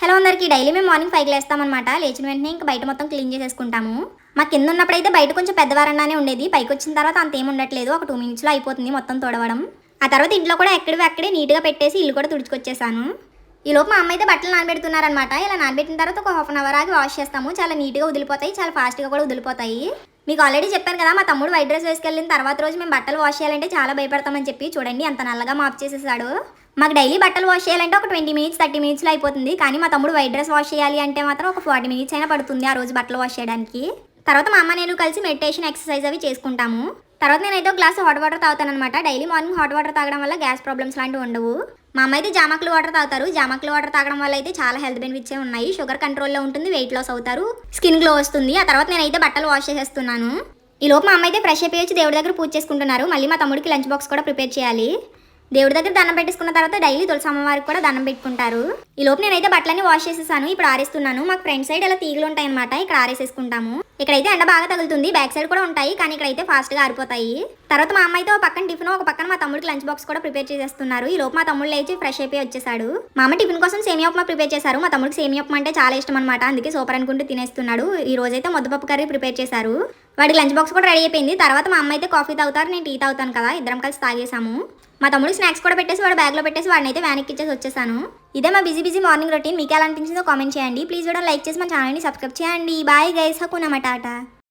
Hello అందరికీ daily మేము morning ఫైవ్కి లేస్తామన్నమాట. లేచిన వెంటనే ఇంకా బయట మొత్తం క్లీన్ చేసేసుకుంటాము. మా కింద ఉన్నప్పుడైతే బయట కొంచెం పెద్దవారన్నానే ఉండేది. పైకి వచ్చిన తర్వాత అంత ఏమి ఉండట్లేదు. ఒక టూ మినిట్స్లో అయిపోతుంది మొత్తం తొడవడం. ఆ తర్వాత ఇంట్లో కూడా ఎక్కడివి అక్కడే నీట్గా పెట్టేసి ఇల్లు కూడా తుడుచుకొచ్చేసాను. ఈ లోపు మా అమ్మ అయితే బట్టలు నానబెడుతున్నారనమాట ఇలా నానబెట్టిన తర్వాత ఒక హాఫ్ అన్ అవర్ ఆగి వాష్ చేస్తాము. చాలా నీట్గా వదిలిపోతాయి. చాలా ఫాస్ట్గా కూడా వదిలిపోతాయి. మీకు ఆల్రెడీ చెప్పాను కదా మా తమ్ముడు వైట్ డ్రెస్ వేసుకెళ్ళిన తర్వాత రోజు మేము బట్టలు వాష్ చేయాలంటే చాలా భయపడతామని చెప్పి చూడండి అంత నల్లగా మాప్ చేసేసాడు. మాకు డైలీ బట్టలు వాష్ చేయాలంటే ఒక ట్వంటీ మినిట్స్ థర్టీ మినిట్స్లో అయిపోతుంది. కానీ మా తమ్ముడు వైట్ డ్రెస్ వాష్ చేయాలి అంటే మాత్రం ఒక ఫార్టీ మినిట్స్ అయినా పడుతుంది ఆ రోజు బట్టలు వాష్ చేయడానికి. తర్వాత మా అమ్మ నేను కలిసి మెడిటేషన్ ఎక్సర్సైజ్ అవి చేసుకుంటాము. తర్వాత నేనైతే గ్లాస్ హాట్ వాటర్ తాగుతాను అనమాట డైలీ మార్నింగ్ హాట్ వాటర్ తాగడం వల్ల గ్యాస్ ప్రాబ్లమ్స్ లాంటివి ఉండవు. మా అమ్మ అయితే జామకులు వాటర్ తాగుతారు. జామకులు వాటర్ తాగడం వల్ల అయితే చాలా హెల్త్ బెనిఫిట్స్ ఉన్నాయి. షుగర్ కంట్రోల్లో ఉంటుంది వెయిట్ లాస్ అవుతారు స్కిన్ గ్లో వస్తుంది. ఆ తర్వాత నేనైతే బట్టలు వాష్ చేసేస్తున్నాను. ఈ లోపు మా అమ్మ అయితే ఫ్రెష్ అయిపోయి వచ్చి దేవుడి దగ్గర పూజ చేసుకుంటున్నారు. మళ్ళీ మా తమ్ముడికి లంచ్ బాక్స్ కూడా ప్రిపేర్ చేయాలి. దేవుడి దగ్గర దండం పెట్టేసుకున్న తర్వాత డైలీ తులసి అమ్మవారికి కూడా దండం పెట్టుకుంటారు. ఈ లోపు నేనైతే బట్టలన్నీ వాష్ చేసేసాను ఇప్పుడు ఆరేస్తున్నాను. మాకు ఫ్రంట్ సైడ్ ఇలా తీగలు ఉంటాయి అనమాట ఇక్కడ ఆరేసేసుకుంటాము. ఇక్కడైతే ఎండ బాగా తగులుతుంది బ్యాక్ సైడ్ కూడా ఉంటాయి కానీ ఇక్కడైతే ఫాస్ట్గా ఆరిపోతాయి. తర్వాత మా అమ్మ అయితే ఒక పక్కన టిఫిన్ ఒక పక్కన మా తమ్ముడికి లంచ్ బాక్స్ కూడా ప్రిపేర్ చేసేస్తున్నారు. ఈ లోపు మా తమ్ముడు లేచి ఫ్రెష్ అయిపోయి వచ్చేసాడు. మా అమ్మ టిఫిన్ కోసం సేమియా ఉప్మా ప్రిపేర్ చేశారు. మా తమ్ముడికి సేమియా ఉప్మా అంటే చాలా ఇష్టం అనమాట అందుకే సూపర్ అనుకుంటూ తినేస్తున్నాడు. ఈ రోజైతే ముద్దపప్పు కర్రీ ప్రిపేర్ చేశారు. వాడికి లంచ్ బాక్స్ కూడా రెడీ అయిపోయింది. తర్వాత మా అమ్మ అయితే కాఫీ తాగుతారు నేను టీ తాగుతాను కదా. ఇద్దరం కలిసి తాగేసాము. మా తమ్ముడు స్నాక్స్ కూడా పెట్టేసి వాడు బ్యాగ్లో పెట్టేసి వాడిని అయితే వ్యాన్కి ఇచ్చేసి వచ్చేసాను. ఇదే మా బిజీ బిజీ మార్నింగ్ రొటీన్ మీకు ఎలా అనిపించిందో కామెంట్ చేయండి. ప్లీజ్ కూడా లైక్ చేసి మా ఛానల్ని సబ్స్క్రైబ్ చేయండి. Bye guys హకునమాట